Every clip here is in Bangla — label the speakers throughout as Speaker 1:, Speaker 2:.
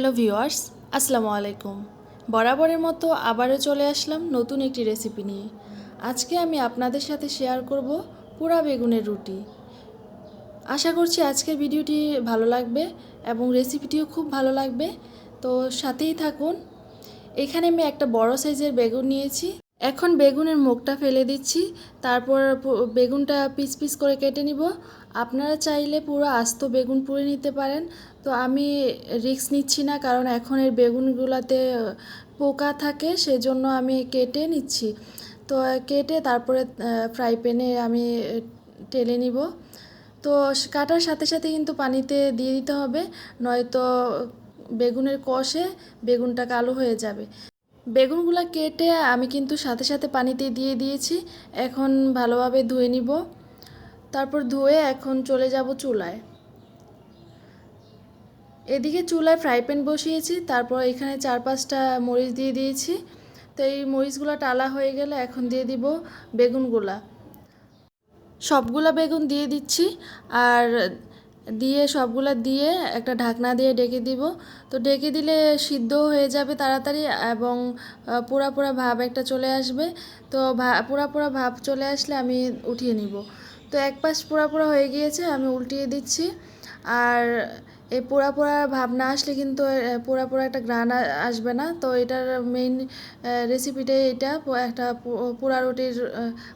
Speaker 1: হ্যালো ভিউয়ার্স, আসসালামু আলাইকুম। বরাবরের মতো আবারও চলে আসলাম নতুন একটি রেসিপি নিয়ে। আজকে আমি আপনাদের সাথে শেয়ার করব পোড়া বেগুনের রুটি। আশা করছি আজকের ভিডিওটি ভালো লাগবে এবং রেসিপিটিও খুব ভালো লাগবে। তো সাথেই থাকুন। এখানে আমি একটা বড় সাইজের বেগুন নিয়েছি। এখন বেগুনের মুখটা ফেলে দিচ্ছি, তারপর বেগুনটা পিস পিস করে কেটে নিব। আপনারা চাইলে পুরো আস্ত বেগুন পুড়ে নিতে পারেন, তো আমি রিস্ক নিচ্ছি না, কারণ এখন এর বেগুনগুলোতে পোকা থাকে, সেজন্য আমি কেটে নিচ্ছি। তো কেটে তারপরে ফ্রাই প্যানে আমি টেলে নিব। তো কাটার সাথে সাথে কিন্তু পানিতে দিয়ে দিতে হবে, নয়তো বেগুনের কষে বেগুনটা কালো হয়ে যাবে। বেগুনগুলো কেটে আমি কিন্তু সাথে সাথে পানিতে দিয়ে দিয়েছি। এখন ভালোভাবে ধুয়ে নিব। তারপর ধুয়ে এখন চলে যাব চুলায়। এদিকে চুলায় ফ্রাই প্যান বসিয়েছি, তারপর এখানে চার পাঁচটা মরিচ দিয়ে দিয়েছি। তো এই মরিচগুলো টালা হয়ে গেলে এখন দিয়ে দিব বেগুনগুলা। সবগুলা বেগুন দিয়ে দিচ্ছি। আর দিয়ে সবগুলো দিয়ে একটা ঢাকনা দিয়ে ডেকে দিব। তো ডেকে দিলে সিদ্ধ হয়ে যাবে তাড়াতাড়ি এবং পুরা পোড়া পোড়া ভাব একটা চলে আসবে। তো পোড়া পোড়া ভাব চলে আসলে আমি উঠিয়ে নিব। তো এক পাশ পোড়া পোড়া হয়ে গিয়েছে, আমি উল্টিয়ে দিচ্ছি। আর এই পোড়া পোড়া ভাব না আসলে কিন্তু পোড়া পোড়া একটা গ্রান আসবে না। তো এটার মেইন রেসিপিটাই এটা একটা পোড়া রুটির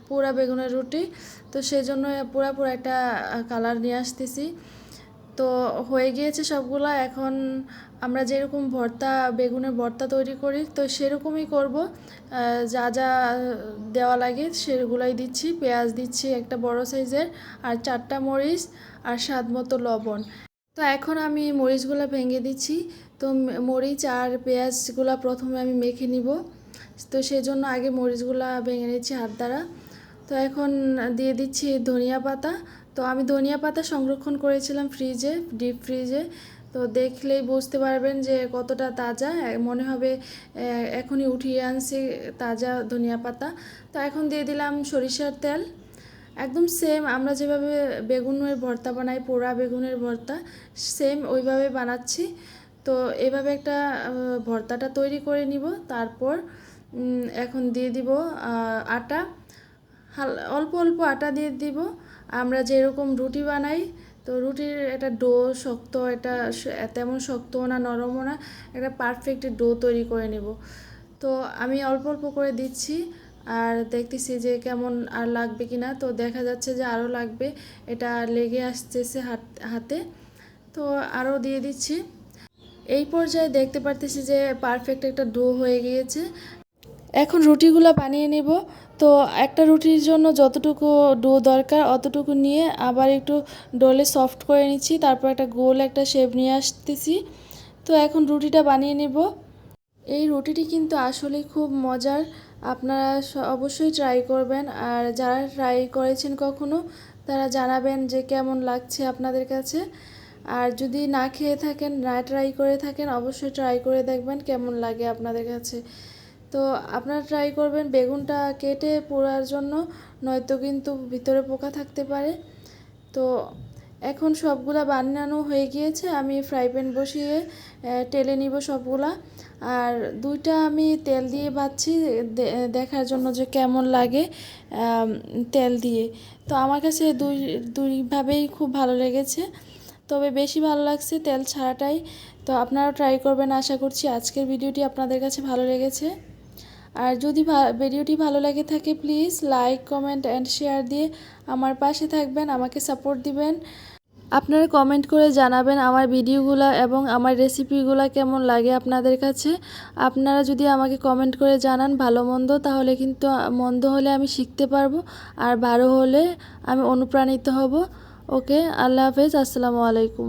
Speaker 1: পোড়া বেগুনের রুটি। তো সেই জন্য পোড়া পোড়া একটা কালার নিয়ে আসতেছি। তো হয়ে গিয়েছে সবগুলো। এখন আমরা যেরকম ভর্তা, বেগুনের ভর্তা তৈরি করি, তো সেরকমই করব। যা যা দেওয়া লাগে সেগুলোই দিচ্ছি। পেঁয়াজ দিচ্ছি একটা বড় সাইজের আর চারটা মরিচ, আর স্বাদ মতো লবণ। তো এখন আমি মরিচগুলো ভেঙে দিচ্ছি। তো মরিচ আর পেঁয়াজগুলো প্রথমে আমি মেখে নিব। তো সেজন্য আগে মরিচগুলো ভেঙে নিচ্ছি হাত দ্বারা। তো এখন দিয়ে দিচ্ছি ধনিয়া পাতা। তো আমি ধনিয়া পাতা সংরক্ষণ করেছিলাম ফ্রিজে, ডিপ ফ্রিজে। তো দেখলেই বুঝতে পারবেন যে কতটা তাজা। মনে হবে এখনই উঠিয়ে আনছি তাজা ধনিয়া পাতা। তো এখন দিয়ে দিলাম সরিষার তেল। একদম সেম আমরা যেভাবে বেগুনের ভর্তা বানাই, পোড়া বেগুনের ভর্তা সেম ওইভাবে বানাচ্ছি। তো এভাবে একটা ভর্তাটা তৈরি করে নিব। তারপর এখন দিয়ে দিব আটা। হাল, অল্প অল্প আটা দিয়ে দিব। আমরা যেরকম রুটি বানাই, তো রুটির একটা ডো শক্ত এটা তেমন শক্তও না, নরমও না, একটা পারফেক্ট ডো তৈরি করে নেব। তো আমি অল্প অল্প করে দিচ্ছি। আর দেখতেছি যে কেমন আর লাগবে কি না তো দেখা যাচ্ছে যে আরও লাগবে। এটা লেগে আসতেছে হাত, হাতে। তো আরও দিয়ে দিচ্ছি। এই পর্যায়ে দেখতে পারতেছি যে পারফেক্ট একটা ডো হয়ে গিয়েছে। এখন রুটিগুলো বানিয়ে নেব। তো একটা রুটির জন্য যতটুকু ডো দরকার অতটুকু নিয়ে আবার একটু ডোলে সফট করে নিচ্ছি। তারপর একটা গোল একটা শেপ নিয়ে আসতেছি। তো এখন রুটিটা বানিয়ে নেব। এই রুটিটি কিন্তু আসলে খুব মজার। আপনারা অবশ্যই ট্রাই করবেন। আর যারা ট্রাই করেছেন কখনো, তারা জানাবেন যে কেমন লাগছে আপনাদের কাছে। আর যদি না খেয়ে থাকেন, না ট্রাই করে থাকেন, অবশ্যই ট্রাই করে দেখবেন কেমন লাগে আপনাদের কাছে। তো আপনারা ট্রাই করবেন বেগুনটা কেটে পোড়ার জন্য, নয়তো কিন্তু ভিতরে পোকা থাকতে পারে। তো এখন সবগুলা বানানো হয়ে গিয়েছে, আমি ফ্রাই প্যান বসিয়ে টেলে নিব সবগুলা। আর দুইটা আমি তেল দিয়ে দে- দেখার জন্য যে কেমন লাগে তেল দিয়ে। তো আমার কাছে দুই, দুইভাবেই খুব ভালো লেগেছে। তবে বেশি ভালো লাগছে তেল ছাড়াটাই। তো আপনারাও ট্রাই করবেন, আশা করছি আজকের ভিডিওটি আপনাদের কাছে ভালো লেগেছে। আর যদি ভিডিওটি ভালো লাগে থাকে please like comment and share দিয়ে আমার পাশে থাকবেন, আমাকে সাপোর্ট দিবেন। আপনারা কমেন্ট করে জানাবেন আমার ভিডিওগুলো এবং আমার রেসিপিগুলো কেমন লাগে আপনাদের কাছে। আপনারা যদি আমাকে কমেন্ট করে জানান ভালো মন্দ, তাহলে কিন্তু মন্দ হলে আমি শিখতে পারব, আর ভালো হলে আমি অনুপ্রাণিত হব। ওকে আল্লাহ হাফেজ, আসসালামু আলাইকুম।